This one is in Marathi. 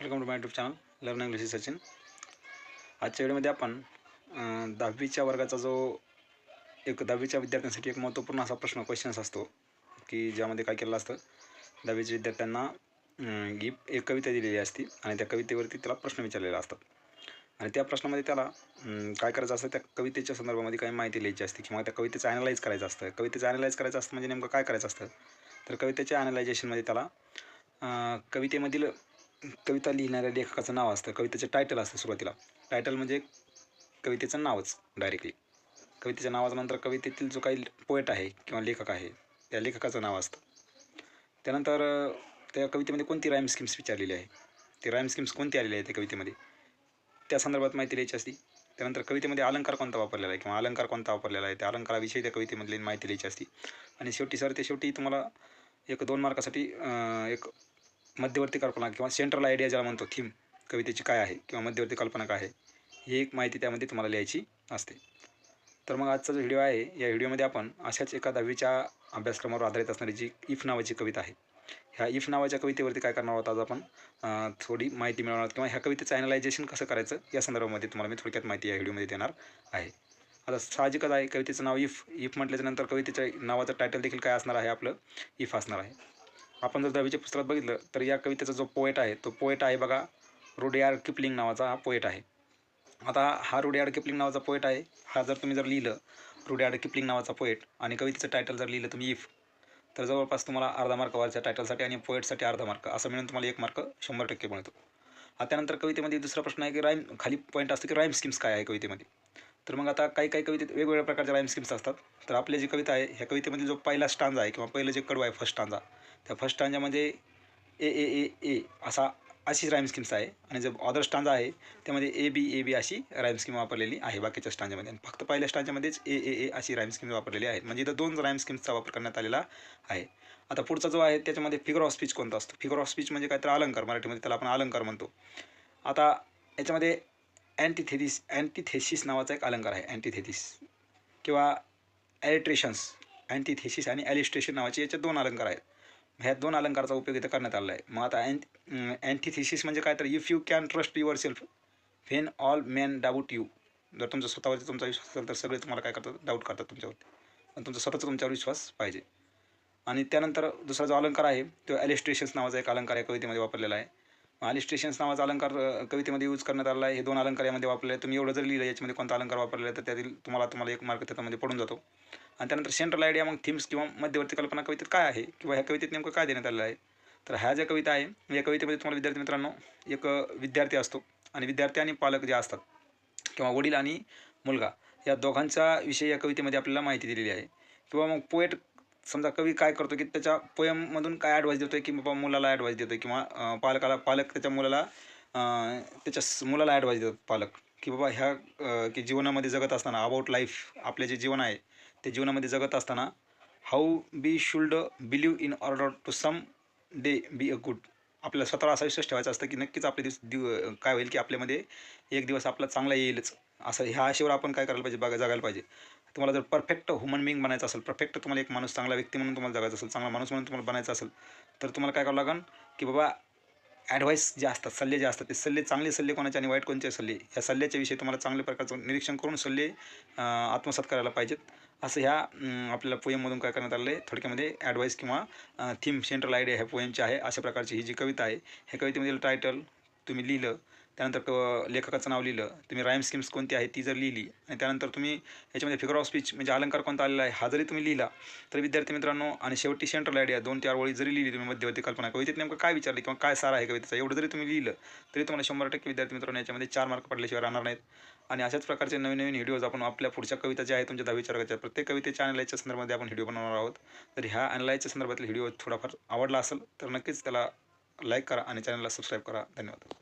Welcome to my YouTube channel learn English Sachin आजच्या व्हिडिओमध्ये आपण दहावीच्या वर्गाचा जो एक दहावीच्या विद्यार्थ्यांसाठी एक महत्त्वपूर्ण असा प्रश्न क्वेश्चन्स असतो की ज्यामध्ये काय केलं असतं दहावीच्या विद्यार्थ्यांना अं, ही एक कविता दिलेली असती आणि त्या कवितेवरती त्याला प्रश्न विचारलेले असतात. आणि त्या प्रश्नामध्ये त्याला काय करायचं असतं त्या कवितेच्या संदर्भामध्ये काही माहिती लिहायची असते किंवा त्या कवितेचं ॲनालाइज करायचं असतं. कवितेचं ॲनालाइज करायचं असतं म्हणजे नेमकं काय करायचं असतं? तर कवितेच्या ॲनालायझेशनमध्ये त्याला कवितेमधील कविता लिहिणाऱ्या लेखकाचं नाव असतं. कवितेचं टायटल असतं सुरुवातीला. टायटल म्हणजे कवितेचं नावच डायरेक्टली कवितेच्या नावानंतर कवितेतील जो काही पोएट आहे किंवा लेखक आहे त्या लेखकाचं नाव असतं. त्यानंतर त्या कवितेमध्ये कोणती राईम स्कीम्स विचारलेली आहे? ती राईम स्कीम्स कोणती आलेली आहे त्या कवितेमध्ये? त्या संदर्भात माहिती लिहायची असती. त्यानंतर कवितेमध्ये अलंकार कोणता वापरलेला आहे किंवा अलंकार कोणता वापरलेला आहे त्या अलंकाराविषयी त्या कवितेमधली माहिती लिहायची असती. आणि शेवटी सर ते शेवटी तुम्हाला एक दोन मार्कासाठी एक मध्यवर्ती कल्पना किंवा सेंट्रल आयडिया ज्याला म्हणतो थीम कवितेची काय आहे किंवा मध्यवर्ती कल्पना काय आहे ही एक माहिती त्यामध्ये तुम्हाला लिहायची असते. तर मग आजचा जो व्हिडिओ आहे या व्हिडिओमध्ये आपण अशाच एका दहावीच्या अभ्यासक्रमावर आधारित असणारी जी इफ नावाची कविता आहे ह्या इफ नावाच्या कवितेवरती काय करणार आहोत आज आपण? थोडी माहिती मिळवणार आहोत किंवा ह्या कवितेचं ॲनालायझेशन कसं करायचं या संदर्भामध्ये तुम्हाला मी थोडक्यात माहिती या व्हिडिओमध्ये देणार आहे. आता साहजिकच आहे कवितेचं नाव इफ इफ म्हटल्याच्यानंतर कवितेच्या नावाचं टायटल देखील काय असणार आहे आपलं? इफ असणार आहे. आपण जर दहावीच्या पुस्तकात बघितलं तर या कवितेचा जो पोएट आहे तो पोएट आहे बघा रुडियार किपलिंग नावाचा हा पोएट आहे. आता हा रुडियार्ड किपलिंग नावाचा पोएट आहे हा जर तुम्ही जर लिहिलं रुडियार्ड किपलिंग नावाचा पोएट आणि कवितेचं टायटल जर लिहिलं तुम्ही इफ तर जवळपास तुम्हाला अर्धा मार्क व्हायचा टायटलसाठी आणि पोएटसाठी अर्धा मार्क असं मिळून तुम्हाला एक मार्क शंभर टक्के मिळतो. आता त्यानंतर कवितेमध्ये दुसरा प्रश्न आहे की राईम खाली पॉईंट असतो की राईम स्कीम्स काय आहे कवितेमध्ये? तर मग आता काही काही कवितेत वेगवेगळ्या प्रकारच्या राईम स्कीम्स असतात. तर आपली जी कविता आहे ह्या कवितेमध्ये जो पहिला स्टांजा आहे किंवा पहिलं जे कडू आहे फर्स्ट स्टांजा त्या फर्स्ट स्टांजामध्ये ए ए ए ए असा अशी राईम स्कीम्स आहे. आणि जो ऑदर स्टांजा आहे त्यामध्ये ए बी ए बी अशी राईम स्कीम वापरलेली आहे बाकीच्या स्टांजामध्ये आणि फक्त पहिल्या स्टांजामध्येच ए ए ए अशी राईम स्कीम वापरलेली आहे म्हणजे इथं दोन राईम स्कीम्सचा वापर करण्यात आलेला आहे. आता पुढचा जो आहे त्याच्यामध्ये फिगर ऑफ स्पीच कोणता असतो? फिगर ऑफ स्पीच म्हणजे काय तर अलंकार मराठीमध्ये त्याला आपण अलंकार म्हणतो. आता याच्यामध्ये अँटीथेसिस अँटीथेसिस नावाचा एक अलंकार आहे अँटीथेसिस किंवा ॲलिट्रेशन्स अँटीथेसिस आणि ॲलिस्ट्रेशन नावाचे याचे दोन अलंकार आहेत. ह्या दोन अलंकाराचा उपयोग इथं करण्यात आलेला आहे मग आता अँट अँटीथेसिस म्हणजे काय? तर if you can trust yourself when all men doubt you जर तुमचा स्वतःवरती तुमचा विश्वास असेल तर सगळे तुम्हाला काय करतात? डाऊट करतात तुमच्यावरती. पण तुमचा स्वतःचा तुमच्यावर विश्वास पाहिजे. आणि त्यानंतर दुसरा जो अलंकार आहे तो ॲलिस्ट्रेशन्स नावाचा एक अलंकार आहे कवितेमध्ये वापरलेला आहे. अलिस्ट्रेशन्स नावाचा अलंकार कवितेमध्ये यूज करण्यात आला आहे. हे दोन अलंकार यामध्ये वापरले. तुम्ही एवढं जर लिहिलं याच्यामध्ये कोणता अलंकार वापरलेला आहे तर त्यातील तुम्हाला तुम्हाला एक मार्क त्याच्यामध्ये पडून जातो. आणि त्यानंतर सेंट्रल आयडिया मग थीम्स किंवा मध्यवर्ती कल्पना कवितेत काय आहे? किंवा ह्या कवितेत नेमकं काय देण्यात आलेलं आहे? तर ह्या ज्या कविता आहे या कवितेमध्ये तुम्हाला विद्यार्थी मित्रांनो एक विद्यार्थी असतो. आणि विद्यार्थी आणि पालक जे असतात किंवा वडील आणि मुलगा या दोघांच्या विषयी या कवितेमध्ये आपल्याला माहिती दिलेली आहे. किंवा मग पोएट समजा कवी काय करतो की त्याच्या पोयममधून काय ॲडवाईस देतो आहे की बाबा मुलाला ॲडवाईस देतो आहे किंवा पालकाला पालक त्याच्या मुलाला त्याच्या मुलाला ॲडवाईस देतात पालक. की बाबा ह्या की जीवनामध्ये जगत असताना अबाउट लाईफ आपले जे जीवन आहे ते जीवनामध्ये जगत असताना how be should believe in order to some day be a good आपल्याला स्वतःला असा विश्वास ठेवायचा असतं की नक्कीच आपले दिवस दिव काय होईल की आपल्यामध्ये एक दिवस आपला चांगला येईलच. असं ह्या आशेवर आपण काय करायला पाहिजे? बघा जगायला पाहिजे. तुम्हाला जर परफेक्ट ह्युमन बिंग बनायचं असेल परफेक्ट तुम्हाला एक माणूस चांगला व्यक्ती म्हणून तुम्हाला जगायचं असेल चांगला माणूस म्हणून तुम्हाला बनायचं असेल तर तुम्हाला काय करावं लागेल की बाबा ॲडवाईस जे असतात सल्ले जे असतात ते सल्ले चांगले सल्ले कोणाचे आणि वाईट कोणते सल्ले? या सल्ल्याच्या विषयी तुम्हाला चांगल्या प्रकारचं निरीक्षण करून सल्ले आत्मसात करायला पाहिजेत. असं ह्या आपल्याला पोयममधून काय करण्यात आलं आहे थोडक्यामध्ये ॲडवाईस किंवा थीम सेंट्रल आयडिया ह्या पोयमची आहे. अशा प्रकारची ही जी कविता आहे ह्या कवितेमधील टायटल तुम्ही लिहिलं त्यानंतर क लेखकाचं नाव लिहिलं. तुम्ही राईम स्कीम्स कोणती आहे ती जर लिहिली आणि त्यानंतर तुम्ही याच्यामध्ये फिगर ऑफ स्पीच म्हणजे अलंकार कोणता आलेला आहे हा जरी तुम्ही लिहिला तर विद्यार्थी मित्रांनो आणि शेवटी सेंट्रल आयडिया दोन चार ओळी जरी लिहिली तुम्ही मध्यवर्ती कल्पना कवितेत नेमकं काय विचारलं किंवा काय सार आहे कवितेचा एवढं जरी तुम्ही लिहिलं तरी तुम्हाला शंभर टक्के विद्यार्थी मित्रांनो याच्यामध्ये चार मार्क पडल्याशिवाय राहणार नाहीत. आणि अशाच प्रकारचे नवीन नवीन व्हिडिओज आपण आपल्या पुढच्या कविता ज्या आहेत तुमच्या दहावी वर्गाच्या प्रत्येक कवितेच्या अनलाईजच्या संदर्भामध्ये आपण व्हिडिओ बनवणार आहोत. तर ह्या अनलाईजच्या संदर्भातील व्हिडिओ थोडाफार आवडला असेल तर नक्कीच त्याला लाईक करा आणि चॅनलला सबस्क्राईब करा. धन्यवाद.